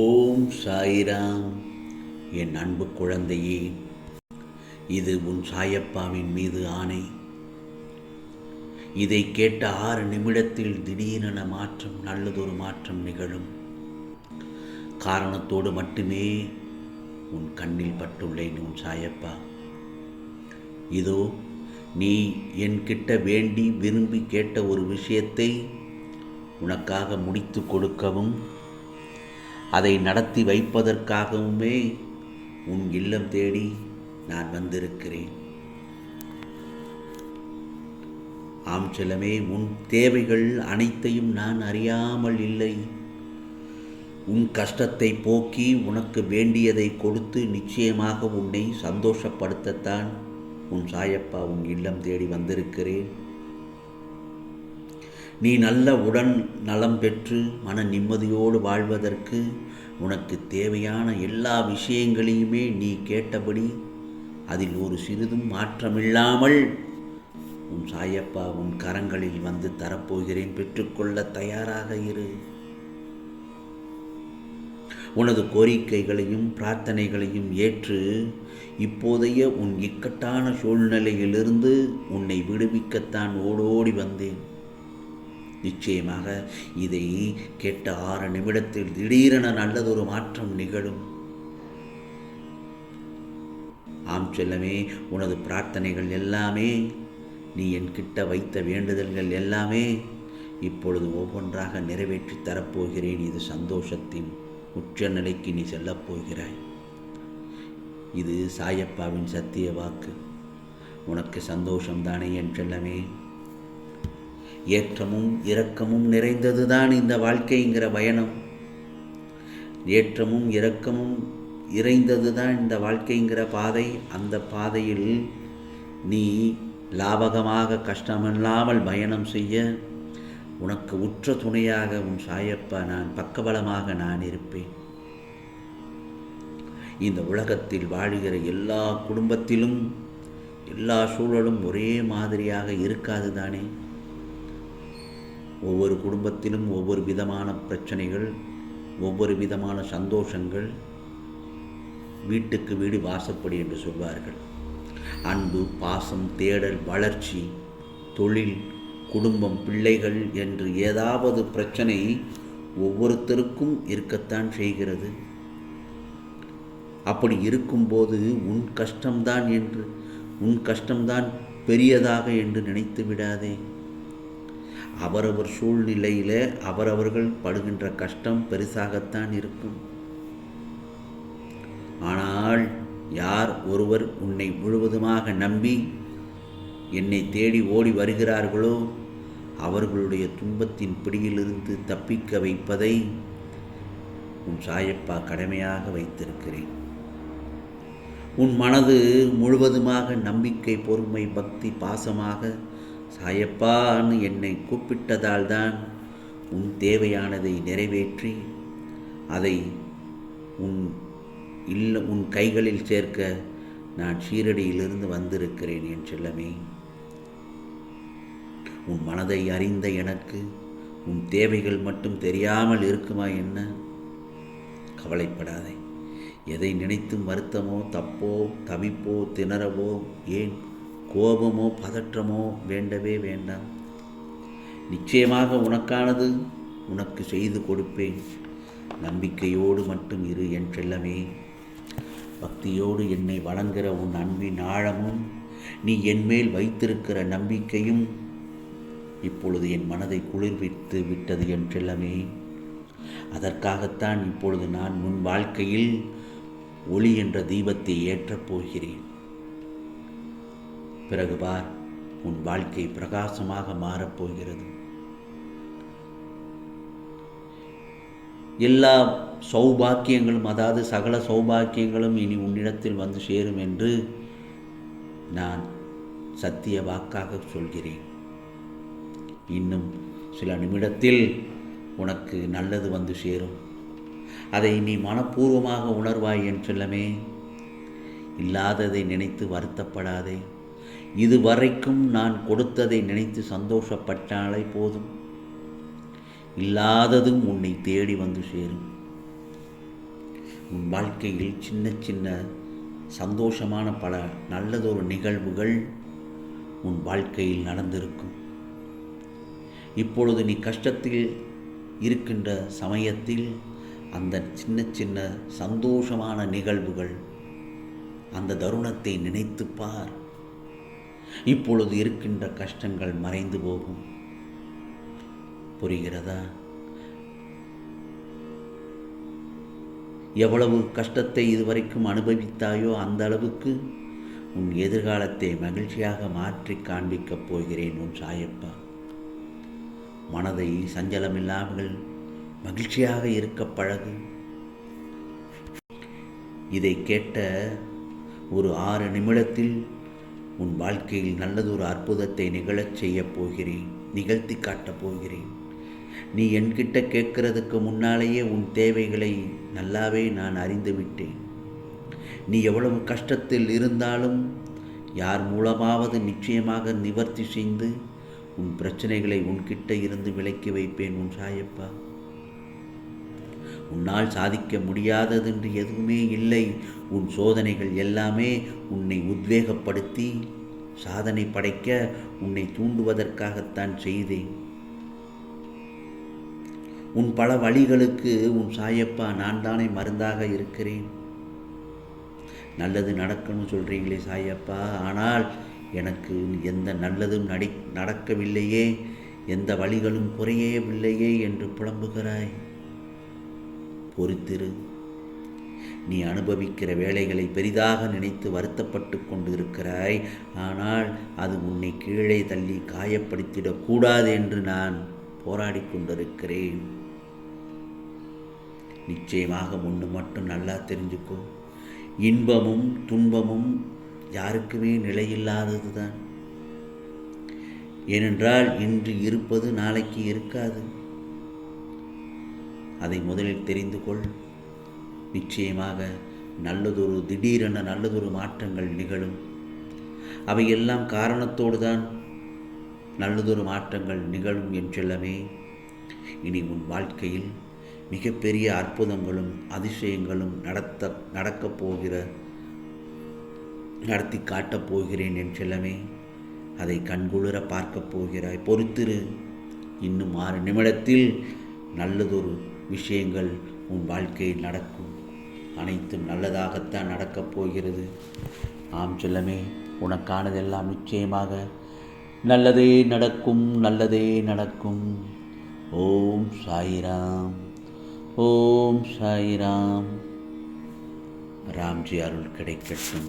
ஓம் சாயிராம். என் அன்பு குழந்தையே இது உன் சாயப்பாவின் மீது ஆணை. இதை கேட்ட ஆறு நிமிடத்தில் திடீரென மாற்றம் நல்லதொரு மாற்றம் நிகழும். காரணத்தோடு மட்டுமே உன் கண்ணில் பட்டுள்ளேன் உன் சாயப்பா. இதோ நீ என்கிட்ட வேண்டி விரும்பி கேட்ட ஒரு விஷயத்தை உனக்காக முடித்து கொடுக்கவும் அதை நடத்தி வைப்பதற்காகவுமே உன் இல்லம் தேடி நான் வந்திருக்கிறேன். ஆம் செல்லமே உன் தேவைகள் அனைத்தையும் நான் அறியாமல் இல்லை. உன் கஷ்டத்தை போக்கி உனக்கு வேண்டியதை கொடுத்து நிச்சயமாக உன்னை சந்தோஷப்படுத்தத்தான் உன் சாயப்பா உன் இல்லம் தேடி வந்திருக்கிறேன். நீ நல்ல உடன் நலம் பெற்று மன நிம்மதியோடு வாழ்வதற்கு உனக்கு தேவையான எல்லா விஷயங்களையுமே நீ கேட்டபடி அதில் ஒரு சிறிதும் மாற்றமில்லாமல் உன் சாயப்பா உன் கரங்களில் வந்து தரப்போகிறேன் பெற்றுக்கொள்ள தயாராக இரு. உனது கோரிக்கைகளையும் பிரார்த்தனைகளையும் ஏற்று இப்போதைய உன் இக்கட்டான சூழ்நிலையிலிருந்து உன்னை விடுவிக்கத்தான் ஓடோடி வந்தேன். நிச்சயமாக இதை கேட்ட ஆறு நிமிடத்தில் திடீரென நல்லதொரு மாற்றம் நிகழும். ஆம் செல்லமே உனது பிரார்த்தனைகள் எல்லாமே நீ என்கிட்ட வைத்த வேண்டுதல்கள் எல்லாமே இப்பொழுது ஒவ்வொன்றாக நிறைவேற்றி தரப்போகிறேன். இது சந்தோஷத்தின் உச்ச நிலைக்கு நீ செல்லப்போகிறாய் இது சாயப்பாவின் சத்திய வாக்கு. உனக்கு சந்தோஷம்தானே என் செல்லமே? ஏற்றமும் இரக்கமும் நிறைந்ததுதான் இந்த வாழ்க்கைங்கிற பயணம். ஏற்றமும் இரக்கமும் இறைந்தது தான் இந்த வாழ்க்கைங்கிற பாதை. அந்த பாதையில் நீ லாபகமாக கஷ்டமில்லாமல் பயணம் செய்ய உனக்கு உற்ற துணையாக உன் சாயப்பா நான் பக்கபலமாக நான் இருப்பேன். இந்த உலகத்தில் வாழுகிற எல்லா குடும்பத்திலும் எல்லா சூழலும் ஒரே மாதிரியாக இருக்காது தானே? ஒவ்வொரு குடும்பத்திலும் ஒவ்வொரு விதமான பிரச்சனைகள் ஒவ்வொரு விதமான சந்தோஷங்கள் வீட்டுக்கு வீடு வாசப்படி என்று சொல்வார்கள். அன்பு பாசம் தேடல் வளர்ச்சி தொழில் குடும்பம் பிள்ளைகள் என்று ஏதாவது பிரச்சனை ஒவ்வொருத்தருக்கும் இருக்கத்தான் செய்கிறது. அப்படி இருக்கும்போது உன் கஷ்டம்தான் என்று உன் கஷ்டம்தான் பெரியதாக என்று நினைத்து விடாதே. அவரவர் சூழ்நிலையில் அவரவர்கள் படுகின்ற கஷ்டம் பெருசாகத்தான் இருக்கும். ஆனால் யார் ஒருவர் உன்னை முழுவதுமாக நம்பி என்னை தேடி ஓடி வருகிறார்களோ அவர்களுடைய துன்பத்தின் பிடியிலிருந்து தப்பிக்க வைப்பதை உன் சாயப்பா கடமையாக வைத்திருக்கிறேன். உன் மனது முழுவதுமாக நம்பிக்கை பொறுமை பக்தி பாசமாக சாயப்பான்னு என்னை கூப்பிட்டதால் தான் உன் தேவையானதை நிறைவேற்றி அதை உன் இல்ல உன் கைகளில் சேர்க்க நான் ஷீரடியிலிருந்து வந்திருக்கிறேன் என் செல்லமே. உன் மனதை அறிந்த எனக்கு உன் தேவைகள் மட்டும் தெரியாமல் இருக்குமா என்ன? கவலைப்படாதே. எதை நினைத்தும் வருத்தமோ தப்போ தவிப்போ திணறவோ ஏன் கோபமோ பதற்றமோ வேண்டவே வேண்டாம். நிச்சயமாக உனக்கானது உனக்கு செய்து கொடுப்பேன். நம்பிக்கையோடு மட்டும் இரு என் செல்லமே. பக்தியோடு என்னை வணங்குகிற உன் அன்பின் ஆழமும் நீ என்மேல் வைத்திருக்கிற நம்பிக்கையும் இப்பொழுது என் மனதை குளிர்வித்து விட்டது என் செல்லமே. அதற்காகத்தான் இப்பொழுது நான் முன் வாழ்க்கையில் ஒளி என்ற தீபத்தை ஏற்றப் போகிறேன். பிறகு பார் உன் வாழ்க்கை பிரகாசமாக மாறப்போகிறது எல்லா சௌபாக்கியங்களும் அதாவது சகல சௌபாக்கியங்களும் இனி உன்னிடத்தில் வந்து சேரும் என்று நான் சத்திய வாக்காக சொல்கிறேன். இன்னும் சில நிமிடத்தில் உனக்கு நல்லது வந்து சேரும். அதை நீ மனப்பூர்வமாக உணர்வாய் என் செல்லமே. இல்லாததை நினைத்து வருத்தப்படாதே. இதுவரைக்கும் நான் கொடுத்ததை நினைத்து சந்தோஷப்பட்டாலே போதும். இல்லாததும் உன்னை தேடி வந்து சேரும். உன் வாழ்க்கையில் சின்ன சின்ன சந்தோஷமான பல நல்லதொரு நிகழ்வுகள் உன் வாழ்க்கையில் நடந்திருக்கும். இப்பொழுது நீ கஷ்டத்தில் இருக்கின்ற சமயத்தில் அந்த சின்ன சின்ன சந்தோஷமான நிகழ்வுகள் அந்த தருணத்தை நினைத்துப் பார். இப்பொழுது இருக்கின்ற கஷ்டங்கள் மறைந்து போகும். புரிகிறதா? எவ்வளவு கஷ்டத்தை இதுவரைக்கும் அனுபவித்தாயோ அந்த அளவுக்கு உன் எதிர்காலத்தை மகிழ்ச்சியாக மாற்றி காண்பிக்கப் போகிறேன் உன் சாயப்பா. மனதை சஞ்சலமில்லாமல் மகிழ்ச்சியாக இருக்க பழகு. இதை கேட்ட ஒரு ஆறு நிமிடத்தில் உன் வாழ்க்கையில் நல்லதொரு அற்புதத்தை நிகழச் செய்யப் போகிறேன் நிகழ்த்தி காட்டப் போகிறேன். நீ என்கிட்ட கேட்கறதுக்கு முன்னாலேயே உன் தேவைகளை நல்லாவே நான் அறிந்துவிட்டேன் நீ எவ்வளவு கஷ்டத்தில் இருந்தாலும் யார் மூலமாவது நிச்சயமாக நிவர்த்தி செய்து உன் பிரச்சனைகளை உன்கிட்ட இருந்து விலக்கி வைப்பேன் உன் சாயப்பா. உன்னால் சாதிக்க முடியாததென்று எதுவுமே இல்லை. உன் சோதனைகள் எல்லாமே உன்னை உத்வேகப்படுத்தி சாதனை படைக்க உன்னை தூண்டுவதற்காகத்தான் செய்தேன். உன் பல வழிகளுக்கு உன் சாயப்பா நான் தானே மருந்தாக இருக்கிறேன். நல்லது நடக்கணும்னு சொல்கிறீங்களே சாயப்பா. ஆனால் எனக்கு எந்த நல்லதும் நடி நடக்கவில்லையே. எந்த வழிகளும் குறையவில்லையே என்று புலம்புகிறாய். பொறுத்திரு. நீ அனுபவிக்கிற வேலைகளை பெரிதாக நினைத்து வருத்தப்பட்டு கொண்டிருக்கிறாய். ஆனால் அது உன்னை கீழே தள்ளி காயப்படுத்திடக்கூடாது என்று நான் போராடி கொண்டிருக்கிறேன். நிச்சயமாக ஒன்று மட்டும் நல்லா தெரிஞ்சுக்கோ. இன்பமும் துன்பமும் யாருக்குமே நிலையில்லாதது தான் ஏனென்றால் இன்று இருப்பது நாளைக்கு இருக்காது. அதை முதலில் தெரிந்து கொள். நிச்சயமாக நல்லதொரு திடீரென நல்லதொரு மாற்றங்கள் நிகழும். அவையெல்லாம் காரணத்தோடு தான் நல்லதொரு மாற்றங்கள் நிகழும் என்றெல்லாமே இனி உன் வாழ்க்கையில் மிகப்பெரிய அற்புதங்களும் அதிசயங்களும் நடத்த நடக்கப் போகிற நடத்தி காட்டப் போகிறேன் என்றெல்லாமே அதை கண்குளிர பார்க்கப் போகிறாய். பொறுத்திரு இன்னும் ஆறு நிமிடத்தில் நல்லதொரு விஷயங்கள் உன் வாழ்க்கையில் நடக்கும். அனைத்தும் நல்லதாகத்தான் நடக்கப் போகிறது. ஆம் செல்லமே உனக்கானதெல்லாம் நிச்சயமாக நல்லதே நடக்கும் நல்லதே நடக்கும். ஓம் சாயிராம் ஓம் சாயிராம். ராம்ஜி அருள் கிடைக்கட்டும்.